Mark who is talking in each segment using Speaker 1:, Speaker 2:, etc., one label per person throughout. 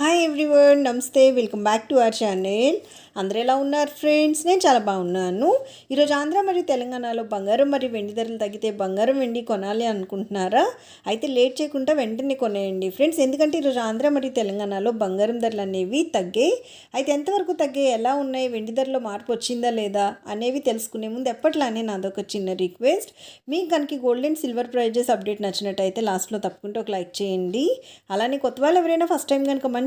Speaker 1: Hi everyone నమస్తే welcome back to our channel అందరూ ఎలా ఉన్నారు ఫ్రెండ్స్ నేను చాలా బాగున్నాను. ఈరోజు ఆంధ్ర మరియు తెలంగాణలో బంగారం మరియు వెండి ధరలు తగ్గితే బంగారం వెండి కొనాలి అనుకుంటున్నారా? అయితే లేట్ చేయకుండా వెంటనే కొనేయండి ఫ్రెండ్స్ ఎందుకంటే ఈరోజు ఆంధ్ర మరియు తెలంగాణలో బంగారం ధరలు అనేవి తగ్గాయి. అయితే ఎంతవరకు తగ్గాయి? ఎలా ఉన్నాయి? వెండి ధరలో మార్పు వచ్చిందా లేదా? అనేవి తెలుసుకునే ముందు ఎప్పట్లానే నాదొక చిన్న రిక్వెస్ట్ మీకు కనుక gold and silver prizes update నచ్చినట్టయితే లాస్ట్లో తప్పకుండా ఒక లైక్ చేయండి. అలానే కొత్త వాళ్ళు ఎవరైనా ఫస్ట్ టైం కనుక మంచి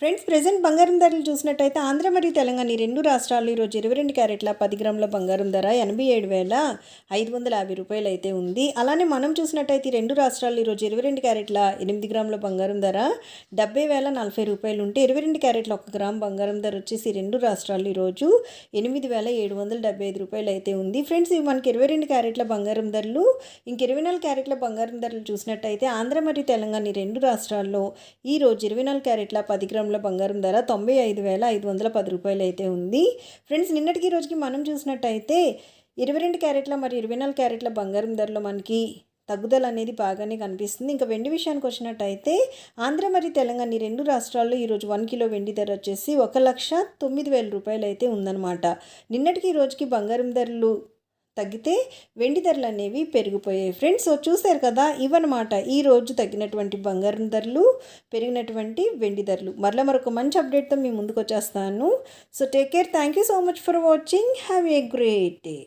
Speaker 1: ఫ్రెండ్స్ ప్రజెంట్ బంగారం ధరలు చూసినట్టయితే ఆంధ్ర మరియు తెలంగాణ ఈ రెండు రాష్ట్రాలు ఈరోజు ఇరవై రెండు క్యారెట్ల పది గ్రాముల బంగారం ధర ఎనభై ఏడు వేల ఐదు వందల యాభై రూపాయలు అయితే ఉంది. అలానే మనం చూసినట్టయితే ఈ రెండు రాష్ట్రాలు ఈరోజు ఇరవై రెండు క్యారెట్ల ఎనిమిది గ్రాముల బంగారం ధర డెబ్బై వేల నలభై రూపాయలు ఉంటే ఇరవై రెండు క్యారెట్ల ఒక గ్రామ్ బంగారం ధర వచ్చేసి రెండు రాష్ట్రాలు ఈరోజు ఎనిమిది వేల ఏడు వందల డెబ్బై ఐదు రూపాయలు అయితే ఉంది. ఫ్రెండ్స్ ఇవి మనకి ఇరవై రెండు క్యారెట్ల బంగారం ధరలు. ఇంక ఇరవై నాలుగు క్యారెట్ల బంగారం ధరలు చూసినట్టయితే ఆంధ్ర మరియు తెలంగాణ ఈ రెండు రాష్ట్రాల్లో ఈ రోజు ఇరవై నాలుగు క్యారెట్ల పది గ్రాముల బంగారం ధర తొంభై ఐదు వేల ఐదు వందల పది రూపాయలు అయితే ఉంది. ఫ్రెండ్స్ నిన్నటికి ఈ రోజుకి మనం చూసినట్టయితే ఇరవై రెండు క్యారెట్ల మరియు ఇరవై నాలుగు క్యారెట్ల బంగారం ధరలో మనకి తగ్గుదల అనేది బాగానే కనిపిస్తుంది. ఇంకా వెండి విషయానికి వచ్చినట్టయితే ఆంధ్ర మరియు తెలంగాణ ఈ రెండు రాష్ట్రాల్లో ఈరోజు వన్ కిలో వెండి ధర వచ్చేసి ఒక లక్ష తొమ్మిది వేల రూపాయలు అయితే ఉందన్నమాట. నిన్నటికి ఈ రోజుకి బంగారం ధరలు తగ్గితే వెండి ధరలు అనేవి పెరిగిపోయాయి. ఫ్రెండ్స్ సో చూశారు కదా ఇవన్నమాట ఈరోజు తగ్గినటువంటి బంగారం ధరలు పెరిగినటువంటి వెండి ధరలు. మరలా మరొక మంచి అప్డేట్తో మీ ముందుకు వచ్చేస్తాను. So take care thank you so much for watching have a great day